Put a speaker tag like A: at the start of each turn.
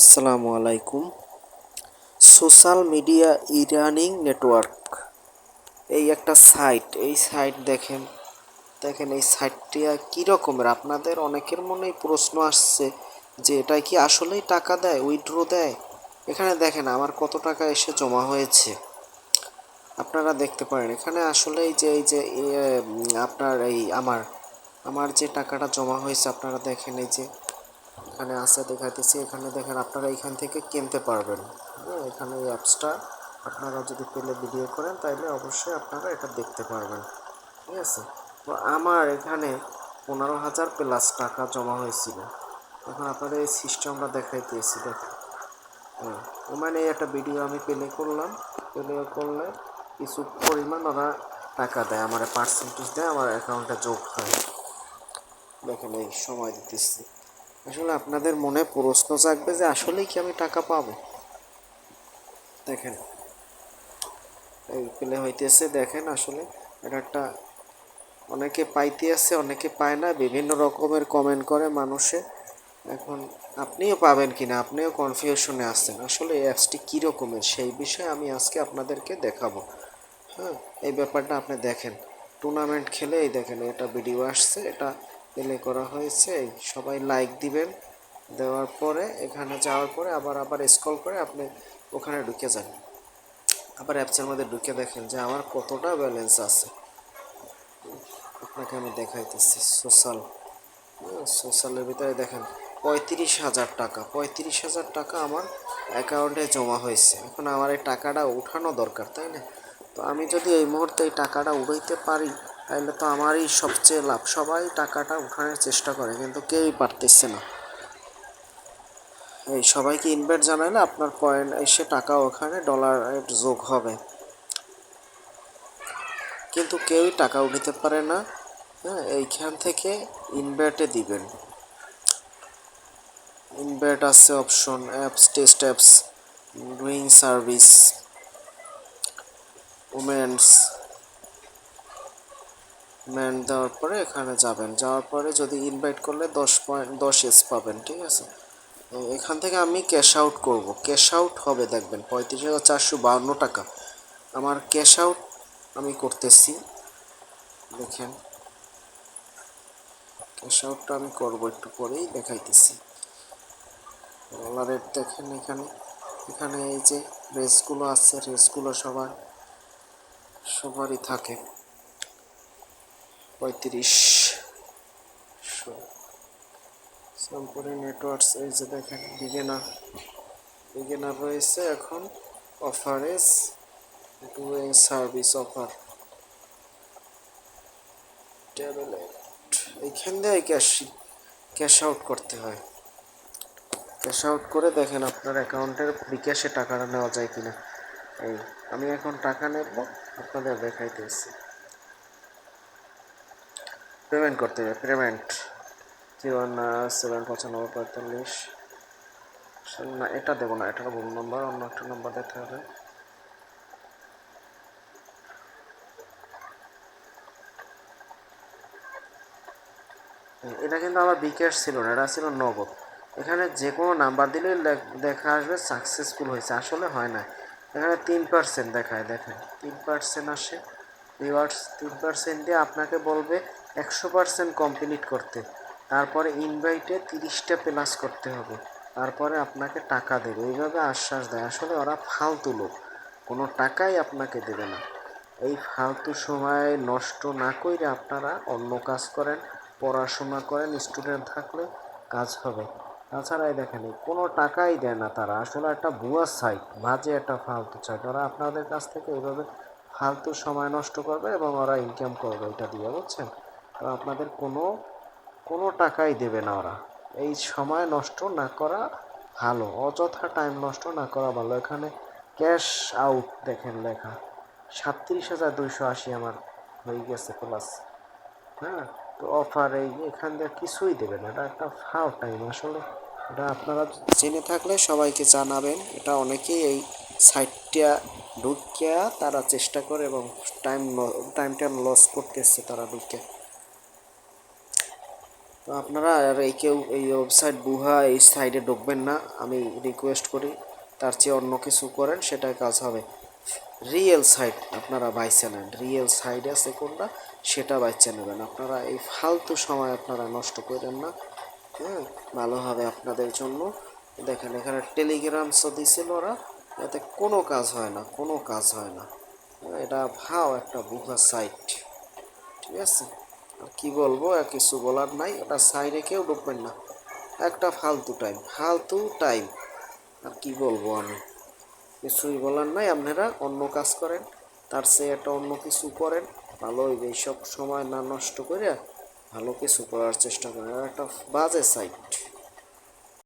A: আসসালামু আলাইকুম। Social media ইরানিং network, এই একটা সাইট, এই সাইট দেখেন দেখেন এই সাইটটি কী রকমের? আপনাদের অনেকের মনেই প্রশ্ন আসছে যে এটা কি আসলেই টাকা দেয়, উইথড্র দেয়? এখানে দেখেন আমার কত টাকা এসে জমা হয়েছে। আপনারা দেখতে পারেন, এখানে আসলে এই যে এই যে আপনার এই আমার আমার যে টাকাটা জমা হয়েছে, আপনারা দেখেন এই যে এখানে আছে, দেখাইতেছি। এখানে দেখেন আপনারা এখান থেকে কিনতে পারবেন। হ্যাঁ এখানে এই অ্যাপসটা আপনারা যদি পেলে ভিডিও করেন তাহলে অবশ্যই আপনারা এটা দেখতে পারবেন। ঠিক আছে? তো আমার এখানে পনেরো হাজার প্লাস টাকা জমা হয়েছিল। এখন আপনাদের এই সিস্টেমটা দেখাইতেছি, দেখেন। হ্যাঁ মানে একটা ভিডিও আমি প্লে করলাম। প্লে করলে কিছু পরিমাণ ওরা টাকা দেয়, আমার পার্সেন্টেজ দেয়, আমার অ্যাকাউন্টে যোগ হয়। দেখেন এই সময় দিতেছি। আসলে আপনাদের মনে প্রশ্ন জাগবে যে আসলেই কি আমি টাকা পাবো? দেখেন, এই প্লে হইতেছে, দেখেন আসলে এটা একটা অনেকে পাইতে আছে, অনেকে পায় না, বিভিন্ন রকমের কমেন্ট করে মানুষে। এখন আপনিও পাবেন কি না আপনিও কনফিউশনে আসছেন আসলে এই অ্যাপসটি কী রকমের, সেই বিষয়ে আমি আজকে আপনাদেরকে দেখাবো। হ্যাঁ এই ব্যাপারটা আপনি দেখেন। টুর্নামেন্ট খেলে এই দেখেন, এটা ভিডিও আসছে, এটা প্লে করা হয়েছে। সবাই লাইক দিবেন। দেওয়ার পরে, এখানে যাওয়ার পরে আবার আবার স্ক্রল করে আপনি ওখানে ঢুকে যান। আবার অ্যাপসের মধ্যে ঢুকে দেখেন যে আমার কতটা ব্যালেন্স আছে। আপনাকে আমি দেখাইতেছি সোশ্যাল সোশ্যালের ভিতরে দেখেন, পঁয়ত্রিশ হাজার টাকা। পঁয়ত্রিশ হাজার টাকা আমার অ্যাকাউন্টে জমা হয়েছে। এখন আমার এই টাকাটা উঠানো দরকার, তাই না? তো আমি যদি এই মুহূর্তে এই টাকাটা উঠাইতে পারি তাহলে তো আমারই সবচেয়ে লাভ। সবাই টাকাটা উঠানোর চেষ্টা করে, কিন্তু কেউই পারতেছে না। এই সবাইকে ইনভাইট জানালে আপনার পয়েন্ট এসে টাকা ওখানে ডলার যোগ হবে। কিন্তু কেউই টাকা উঠাতে পারে না হ্যাঁ এইখান থেকে ইনভার্টে দিবেন। ইনভার্ট আছে option apps test apps doing service women's man দেওয়ার পরে এখানে যাবেন। যাওয়ার পরে যদি ইনভাইট করলে দশ পয়েন্ট দশ এস পাবেন, ঠিক আছে? এখান থেকে আমি ক্যাশ আউট করব। ক্যাশ আউট হবে, দেখবেন, পঁয়ত্রিশ হাজার চারশো বাউন্ন টাকা। আমার ক্যাশ আউট আমি করতেছি। দেখেন ক্যাশ আউটটা আমি করব একটু পরেই, দেখাইতেছি। রেট দেখেন এখানে। এখানে এই যে রেসগুলো আছে রেসগুলো সবার, সবারই থাকে। পঁয়ত্রিশ। শ্যামপুরি নেটওয়ার্কস এই যে দেখেন বিগেনার বিগেনার রয়েছে এখন offers doing service offer tablet এইখান দিয়ে ক্যাশ ক্যাশ আউট করতে হয়। ক্যাশ আউট করে দেখেন আপনার অ্যাকাউন্টের বিকাশে টাকাটা নেওয়া যায় কিনা। এই, আমি এখন টাকা নেব, আপনাদের দেখাইতেছি। পেমেন্ট করতে হবে পেমেন্ট জিরো সেভেন পঁচানব্বই পঁয়তাল্লিশ। না, এটা দেবো না এটার ভুল নম্বর অন্য একটা নম্বর দিতে হবে। এটা কিন্তু আমার বিকাশ ছিল না, এটা ছিল নগদ এখানে যে কোনো নাম্বার দিলে দেখা আসবে সাকসেসফুল হয়েছে, আসলে হয় না। এখানে তিন পার্সেন্ট দেখায়, দেখেন। তিন পার্সেন্ট আসে রিওয়ার্ডস তিন পার্সেন্ট দিয়ে আপনাকে বলবে একশো পার্সেন্ট কমপ্লিট করতে। তারপরে ইনভাইটে তিরিশটা প্লাস করতে হবে। তারপরে আপনাকে টাকা দেবে। এইভাবে আশ্বাস দেয়। আসলে ওরা ফালতু লোক। কোনো টাকাই আপনাকে দেবে না। এই ফালতু সময় নষ্ট না করে আপনারা অন্য কাজ করেন, পড়াশোনা করেন স্টুডেন্ট থাকলে কাজ হবে। তাছাড়া দেখেন কোনো টাকাই দেয় না তারা। আসলে একটা ভুয়া সাইট বাজে একটা ফালতু সাইট ওরা আপনাদের কাছ থেকে এইভাবে ফালতু সময় নষ্ট করবে এবং ওরা ইনকাম করবে এটা দিয়ে, বুঝছেন? তো আপনাদের কোনো কোনো টাকাই দেবে না ওরা। এই সময় নষ্ট না করা ভালো, অযথা টাইম নষ্ট না করা ভালো। এখানে ক্যাশ আউট দেখেন লেখা। সাতত্রিশ হাজার দুইশো আশি আমার হয়ে গেছে প্লাস হ্যাঁ তো অফার এই, এখান দিয়ে কিছুই দেবে না। এটা একটা ফাও টাইম আসলে এটা আপনারা জেনে থাকলে সবাইকে জানাবেন। এটা অনেকেই এই সাইটটা ঢুকিয়া তারা চেষ্টা করে এবং টাইম টাইম টাইম লস করতেছে তারা ঢুকে তো আপনারা আর এই কেউ এই ওয়েবসাইট বুহা এই সাইডে ঢুকবেন না। আমি রিকোয়েস্ট করি তার চেয়ে অন্য কিছু করেন সেটাই কাজ হবে। রিয়েল সাইট আপনারা বাইছে নেন রিয়েল সাইড আছে কোনটা সেটা বাইছে নেবেন। আপনারা এই ফালতু সময় আপনারা নষ্ট করেন না। হ্যাঁ ভালো হবে আপনাদের জন্য। দেখেন এখানে টেলিগ্রাম দিছিল ওরা এতে কোনো কাজ হয় না কোনো কাজ হয় না। হ্যাঁ, এটা ভাও একটা বুহা সাইট ঠিক আছে? আর কি বলব, আর কিছু বলার নাই। ওটা সাইডে কেউ ঢুকবেন না। একটা ফালতু টাইম ফালতু টাইম আর কি বলব আমি? কিছুই বলার নাই। আপনারা অন্য কাজ করেন, তার চেয়ে একটা অন্য কিছু করেন। ভালো হইবে এইসব সময় না নষ্ট করে ভালো কিছু করার চেষ্টা করেন। একটা বাজে সাইট